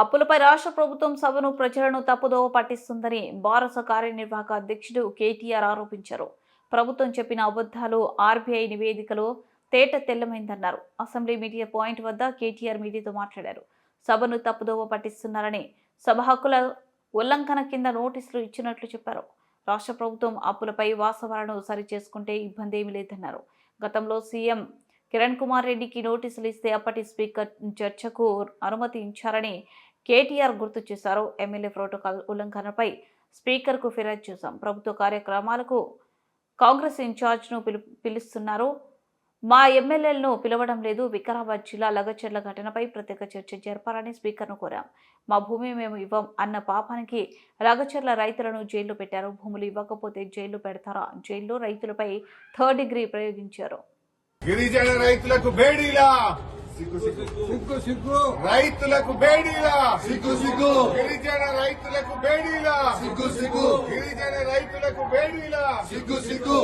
అప్పులపై రాష్ట్ర ప్రభుత్వం సభను ప్రజలను తప్పుదోవ పట్టిస్తుందని భారత కార్యనిర్వాహక అధ్యక్షుడు కేటీఆర్ ఆరోపించారు. ప్రభుత్వం చెప్పిన అబద్ధాలు ఆర్బీఐ నివేదికలో తేట తెల్లమైందన్నారు. అసెంబ్లీ మీడియా పాయింట్ వద్ద కేటీఆర్ మీడియాతో మాట్లాడారు. సభను తప్పుదోవ పట్టిస్తున్నారని సభ హక్కుల ఉల్లంఘన కింద నోటీసులు ఇచ్చినట్లు చెప్పారు. రాష్ట్ర ప్రభుత్వం అప్పులపై వాస్తవాలను సరిచేసుకుంటే ఇబ్బంది ఏమీ లేదన్నారు. గతంలో సీఎం కిరణ్ కుమార్ రెడ్డికి నోటీసులు ఇస్తే అప్పటి స్పీకర్ చర్చకు అనుమతి ఇచ్చారని కేటీఆర్ గుర్తు చేశారు. ఎమ్మెల్యే ప్రోటోకాల్ ఉల్లంఘనపై స్పీకర్కు ఫిర్యాదు చేశాం. ప్రభుత్వ కార్యక్రమాలకు కాంగ్రెస్ ఇన్ఛార్జ్ను పిలు పిలుస్తున్నారు. మా ఎమ్మెల్యేలను పిలవడం లేదు. వికారాబాద్ జిల్లా లగచర్ల ఘటనపై ప్రత్యేక చర్చ జరపాలని స్పీకర్ను కోరాం. మా భూమి మేము ఇవ్వం అన్న పాపానికి లగచర్ల రైతులను జైల్లో పెట్టారు. భూములు ఇవ్వకపోతే జైల్లో పెడతారా? జైల్లో రైతులపై థర్డ్ డిగ్రీ ప్రయోగించారు. గిరిజన రైతులకు బేడీలా! సిగ్గు సిగ్గు రైతులకు బేడీలా. సిగ్గు సిగ్గు. గిరిజన రైతులకు బేడీలా. సిగ్గు సిగ్గు. గిరిజన రైతులకు బేడీలా. సిగ్గు సిగ్గు.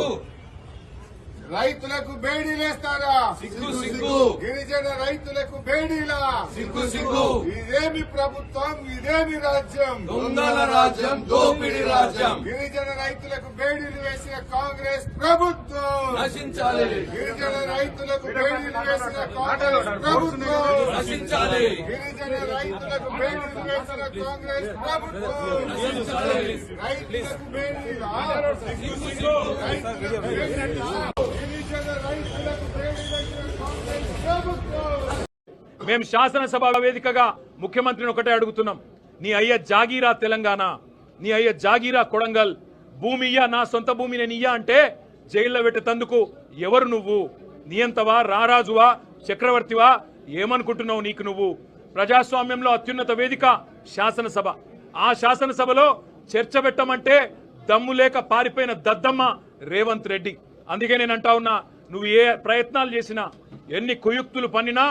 రైతులకు బేడీలేస్తారా? సిగ్గు సిగ్గు గిరిజన రైతులకు బేడీలా? సిగ్గు సిగ్గు. ఇదేమి ప్రభుత్వం ఇదేమి రాజ్యం? దొంగల రాజ్యం దోపిడి రాజ్యం. గిరిజన రైతులకు బేడీలు వేసిన కాంగ్రెస్ ప్రభుత్వం. నశించాలి. గిరిజన రైతులకు బేడీలు వేసిన కాంగ్రెస్ ప్రభుత్వం. నశించాలి. గిరిజన రైతులకు బేడీలు వేసిన కాంగ్రెస్ ప్రభుత్వం. నశించాలి. రైతులకు బేడీలా? రైతులకు బేడీలా గిరిజన రైతులకు బేడీలు? మేము శాసనసభ వేదికగా ముఖ్యమంత్రిని ఒకటే అడుగుతున్నాం. నీ అయ్య జాగీరా తెలంగాణ నీ అయ్య జాగీరా కొడంగల్ భూమి ఇయ్యా నా సొంత భూమి నేను ఇయ్యా అంటే జైల్లో పెట్టేందుకు ఎవరు నువ్వు? నియంతవా రారాజువా చక్రవర్తివా? ఏమనుకుంటున్నావు నీకు నువ్వు? ప్రజాస్వామ్యంలో అత్యున్నత వేదిక శాసనసభ. ఆ శాసనసభలో చర్చ పెట్టమంటే దమ్ము లేక పారిపోయిన దద్దమ్మ రేవంత్ రెడ్డి. అందుకే నేను అంటా ఉన్నా నువ్వు ఏ ప్రయత్నాలు చేసినా ఎన్ని కుయుక్తులు పన్నినా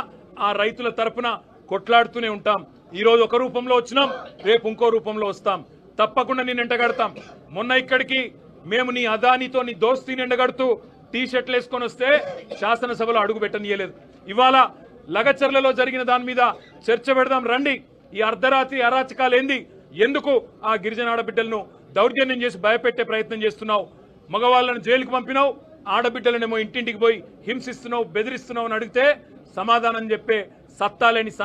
ఆ రైతుల తరపున కొట్లాడుతూనే ఉంటాం. ఈరోజు ఒక రూపంలో వచ్చినాం రేపు ఇంకో రూపంలో వస్తాం. తప్పకుండా నేను ఎండగడతాం. మొన్న ఇక్కడికి మేము నీ అదానితో నీ దోస్తీని ఎండగడుతూ టీ షర్ట్లు వేసుకొని వస్తే శాసనసభలో అడుగు పెట్టనీయలేదు. ఇవాళ లగచర్లలో జరిగిన దాని మీద చర్చ పెడదాం రండి. ఈ అర్ధరాత్రి అరాచకాలు ఏంది ఎందుకు ఆ గిరిజన ఆడబిడ్డలను దౌర్జన్యం చేసి భయపెట్టే ప్రయత్నం చేస్తున్నావు? మగవాళ్ళను జైలుకు పంపినావు? ఆడబిడ్డలనేమో ఇంటింటికి పోయి హింసిస్తున్నావు బెదిరిస్తున్నావు అని అడిగితే సమాధానం చెప్పే సత్తాలేని